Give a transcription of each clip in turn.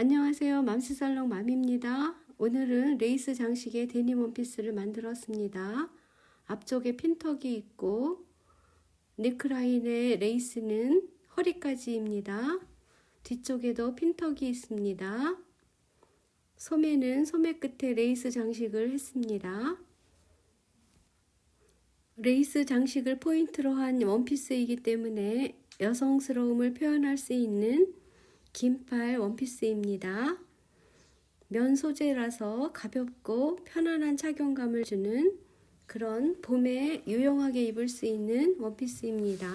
안녕하세요. 맘스살롱 맘입니다. 오늘은 레이스 장식의 데님 원피스를 만들었습니다. 앞쪽에 핀턱이 있고 넥라인의 레이스는 허리까지입니다. 뒤쪽에도 핀턱이 있습니다. 소매는 소매 끝에 레이스 장식을 했습니다. 레이스 장식을 포인트로 한 원피스이기 때문에 여성스러움을 표현할 수 있는 긴팔 원피스입니다. 면 소재라서 가볍고 편안한 착용감을 주는 그런 봄에 유용하게 입을 수 있는 원피스입니다.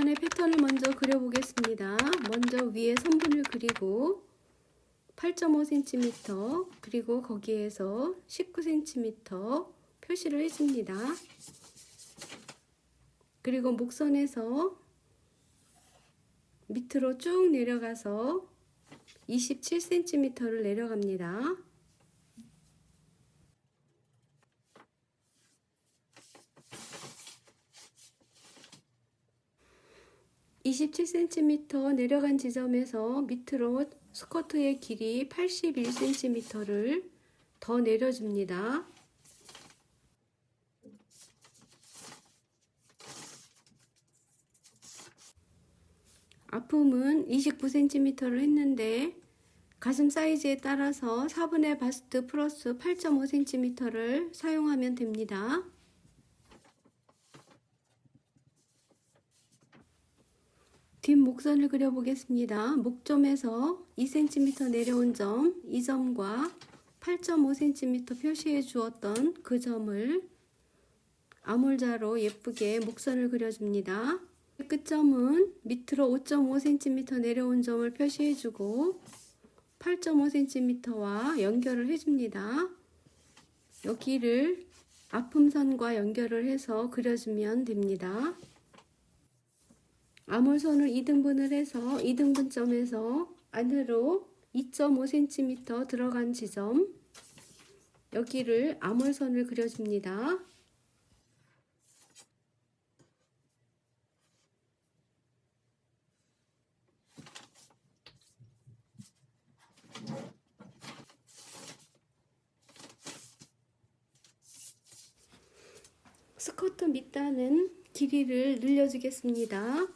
뒷판의 패턴을 먼저 그려보겠습니다. 먼저 위에 선분을 그리고 8.5cm 그리고 거기에서 19cm 표시를 해줍니다. 그리고 목선에서 밑으로 쭉 내려가서 27cm를 내려갑니다. 27cm 내려간 지점에서 밑으로 스커트의 길이 81cm를 더 내려줍니다. 앞품은 29cm를 했는데 가슴 사이즈에 따라서 4분의 바스트 플러스 8.5cm를 사용하면 됩니다. 뒷 목선을 그려보겠습니다. 목점에서 2cm 내려온 점, 이 점과 8.5cm 표시해 주었던 그 점을 아몰자로 예쁘게 목선을 그려줍니다. 끝점은 밑으로 5.5cm 내려온 점을 표시해 주고 8.5cm와 연결을 해줍니다. 여기를 앞음선과 연결을 해서 그려주면 됩니다. 암홀선을 2등분을 해서 2등분점에서 안으로 2.5cm 들어간 지점 여기를 암홀선을 그려줍니다. 스커트 밑단은 길이를 늘려주겠습니다.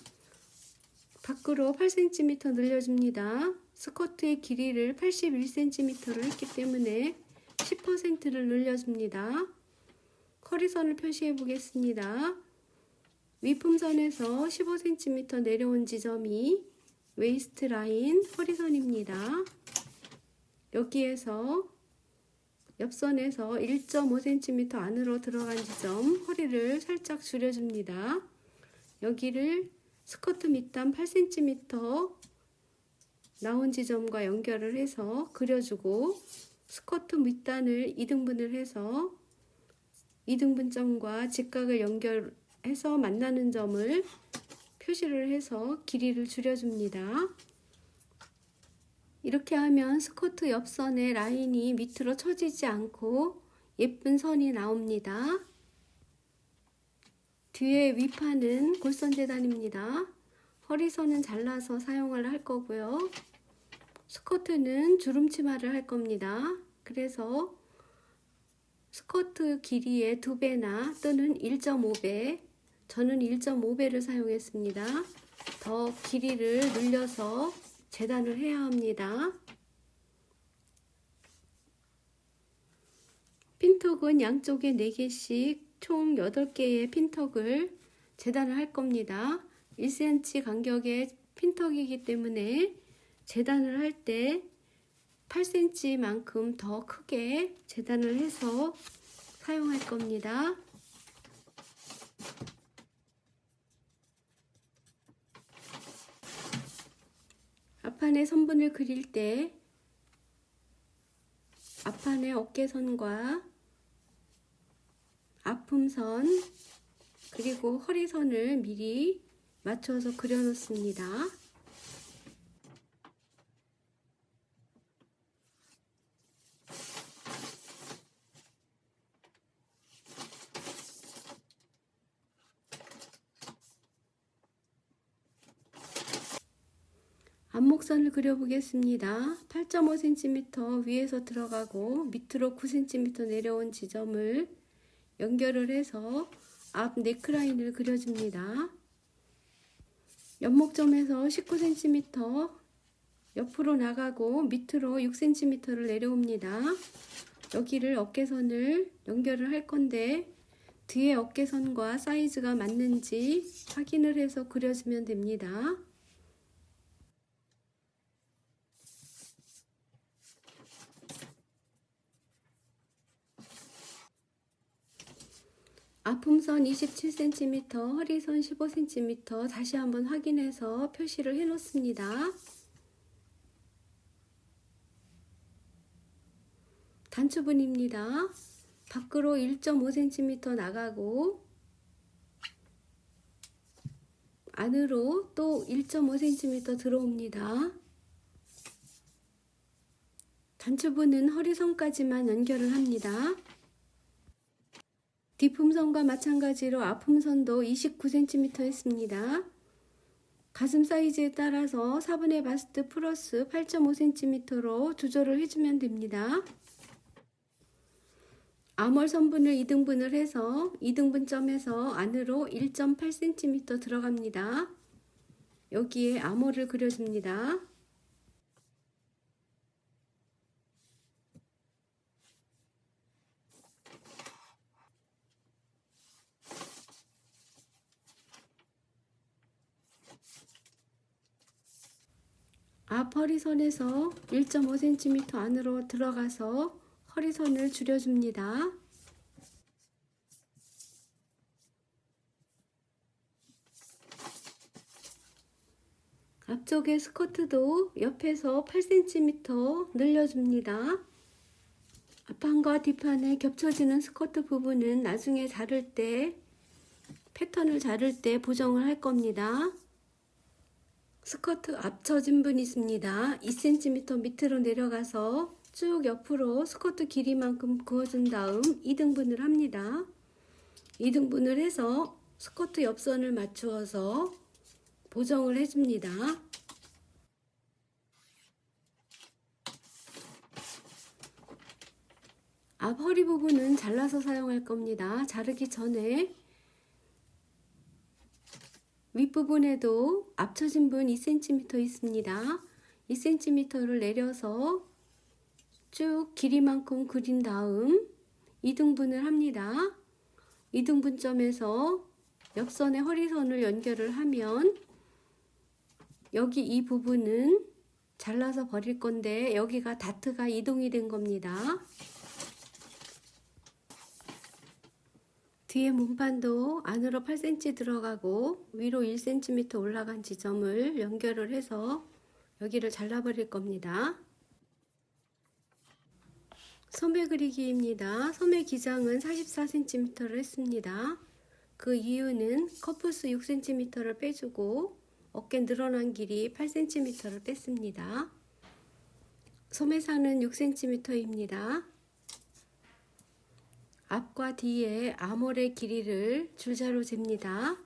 밖으로 8cm 늘려줍니다. 스커트의 길이를 81cm를 했기 때문에 10%를 늘려줍니다. 허리선을 표시해 보겠습니다. 위품선에서 15cm 내려온 지점이 웨이스트 라인 허리선입니다. 여기에서 옆선에서 1.5cm 안으로 들어간 지점 허리를 살짝 줄여줍니다. 여기를 스커트 밑단 8cm 나온 지점과 연결을 해서 그려주고 스커트 밑단을 2등분을 해서 2등분점과 직각을 연결해서 만나는 점을 표시를 해서 길이를 줄여줍니다. 이렇게 하면 스커트 옆선의 라인이 밑으로 처지지 않고 예쁜 선이 나옵니다. 뒤에 위판은 골선 재단입니다. 허리선은 잘라서 사용을 할 거고요. 스커트는 주름치마를 할 겁니다. 그래서 스커트 길이의 두 배나 또는 1.5배 저는 1.5배를 사용했습니다. 더 길이를 늘려서 재단을 해야 합니다. 핀톡은 양쪽에 4개씩 총 8개의 핀턱을 재단을 할 겁니다. 1cm 간격의 핀턱이기 때문에 재단을 할 때 8cm만큼 더 크게 재단을 해서 사용할 겁니다. 앞판에 선분을 그릴 때 앞판의 어깨선과 앞품선 그리고 허리선을 미리 맞춰서 그려 놓습니다. 앞목선을 그려보겠습니다. 8.5cm 위에서 들어가고 밑으로 9cm 내려온 지점을 연결을 해서 앞 네크라인을 그려줍니다. 연목점에서 19cm 옆으로 나가고 밑으로 6cm를 내려옵니다. 여기를 어깨선을 연결을 할 건데 뒤에 어깨선과 사이즈가 맞는지 확인을 해서 그려주면 됩니다. 앞품선 27cm, 허리선 15cm 다시 한번 확인해서 표시를 해 놓습니다. 단추분입니다. 밖으로 1.5cm 나가고 안으로 또 1.5cm 들어옵니다. 단추분은 허리선까지만 연결을 합니다. 뒷품선과 마찬가지로 앞품선도 29cm 했습니다. 가슴 사이즈에 따라서 4분의 바스트 플러스 8.5cm로 조절을 해주면 됩니다. 암홀 선분을 2등분을 해서 2등분점에서 안으로 1.8cm 들어갑니다. 여기에 암홀을 그려줍니다. 앞 허리선에서 1.5cm 안으로 들어가서 허리선을 줄여줍니다. 앞쪽에 스커트도 옆에서 8cm 늘려줍니다. 앞판과 뒷판에 겹쳐지는 스커트 부분은 나중에 자를 때 패턴을 자를 때 보정을 할 겁니다. 스커트 앞처진 분 있습니다. 2cm 밑으로 내려가서 쭉 옆으로 스커트 길이만큼 그어준 다음 2등분을 합니다. 2등분을 해서 스커트 옆선을 맞추어서 보정을 해줍니다. 앞 허리 부분은 잘라서 사용할 겁니다. 자르기 전에 윗부분에도 앞쳐진 분 2cm 있습니다. 2cm를 내려서 쭉 길이만큼 그린 다음 2등분을 합니다. 2등분점에서 옆선의 허리선을 연결을 하면 여기 이 부분은 잘라서 버릴 건데 여기가 다트가 이동이 된 겁니다. 뒤에 몸판도 안으로 8cm 들어가고 위로 1cm 올라간 지점을 연결을 해서 여기를 잘라버릴 겁니다. 소매 그리기입니다. 소매 기장은 44cm를 했습니다. 그 이유는 커프스 6cm를 빼주고 어깨 늘어난 길이 8cm를 뺐습니다. 소매산은 6cm입니다. 앞과 뒤에 암홀의 길이를 줄자로 잽니다.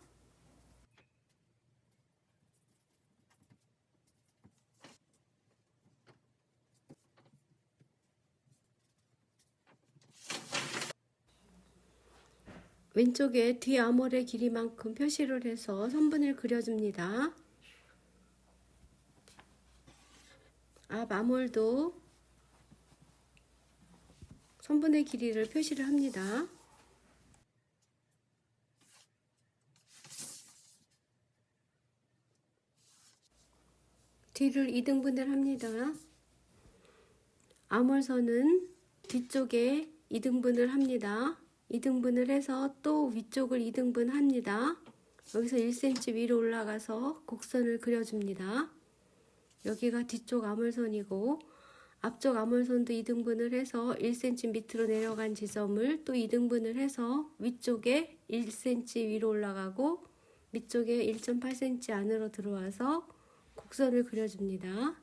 왼쪽에 뒤 암홀의 길이만큼 표시를 해서 선분을 그려줍니다. 앞 암홀도 선분의 길이를 표시를 합니다. 뒤를 2등분을 합니다. 암홀선은 뒤쪽에 2등분을 합니다. 2등분을 해서 또 위쪽을 2등분 합니다. 여기서 1cm 위로 올라가서 곡선을 그려줍니다. 여기가 뒤쪽 암홀선이고 앞쪽 암홀선도 2등분을 해서 1cm 밑으로 내려간 지점을 또 2등분을 해서 위쪽에 1cm 위로 올라가고 밑쪽에 1.8cm 안으로 들어와서 곡선을 그려줍니다.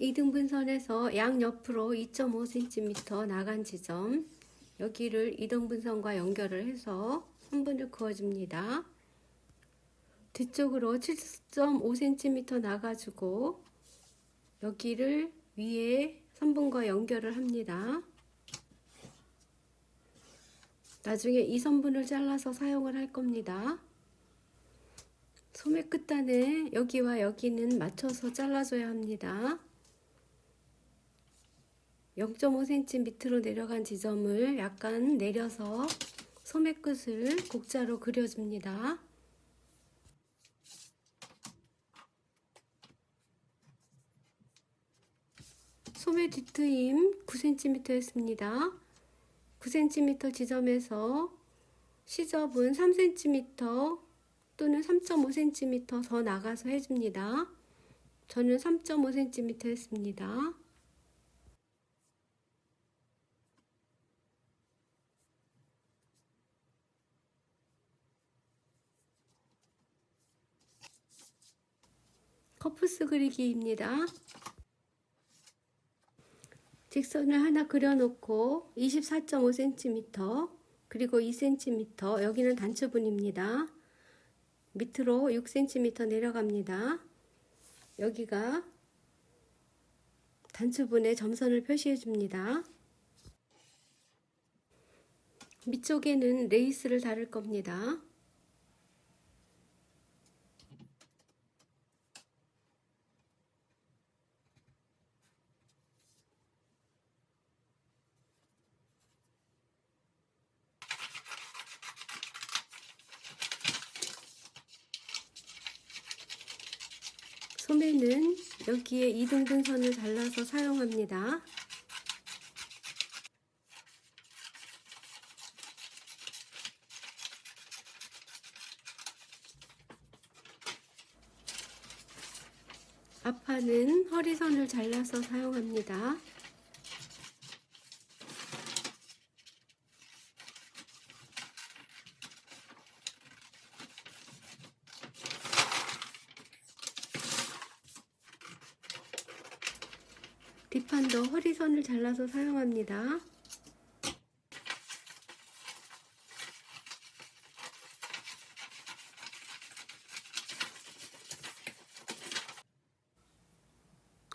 이등분선에서 양옆으로 2.5cm 나간 지점 여기를 2등분선과 연결을 해서 선분을 그어줍니다. 뒤쪽으로 7.5cm 나가지고 여기를 위에 선분과 연결을 합니다. 나중에 이 선분을 잘라서 사용을 할 겁니다. 소매 끝단에 여기와 여기는 맞춰서 잘라줘야 합니다. 0.5cm 밑으로 내려간 지점을 약간 내려서 소매 끝을 곡자로 그려줍니다. 소매 뒤트임 9cm였습니다. 9cm 지점에서 시접은 3cm 또는 3.5cm 더 나가서 해줍니다. 저는 3.5cm 했습니다. 커프스 그리기입니다. 직선을 하나 그려놓고 24.5cm 그리고 2cm 여기는 단추분입니다. 밑으로 6cm 내려갑니다. 여기가 단추분에 점선을 표시해 줍니다. 밑쪽에는 레이스를 다룰 겁니다. 소매는 여기에 2등분 선을 잘라서 사용합니다. 앞판은 허리선을 잘라서 사용합니다. 뒷판도 허리선을 잘라서 사용합니다.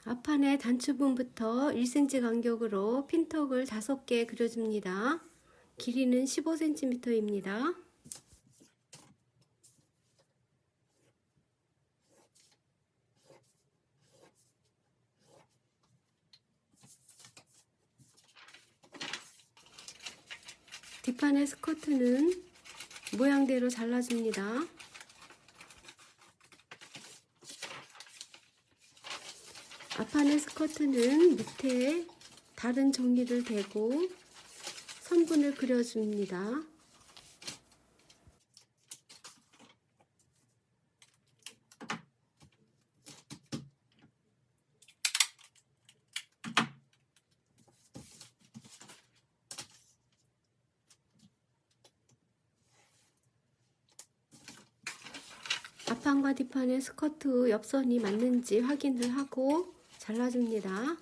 앞판의 단추분부터 1cm 간격으로 핀턱을 5개 그려줍니다. 길이는 15cm입니다. 뒷판의 스커트는 모양대로 잘라줍니다. 앞판의 스커트는 밑에 다른 종이를 대고 선분을 그려줍니다. 앞판과 뒷판의 스커트 옆선이 맞는지 확인을 하고 잘라줍니다.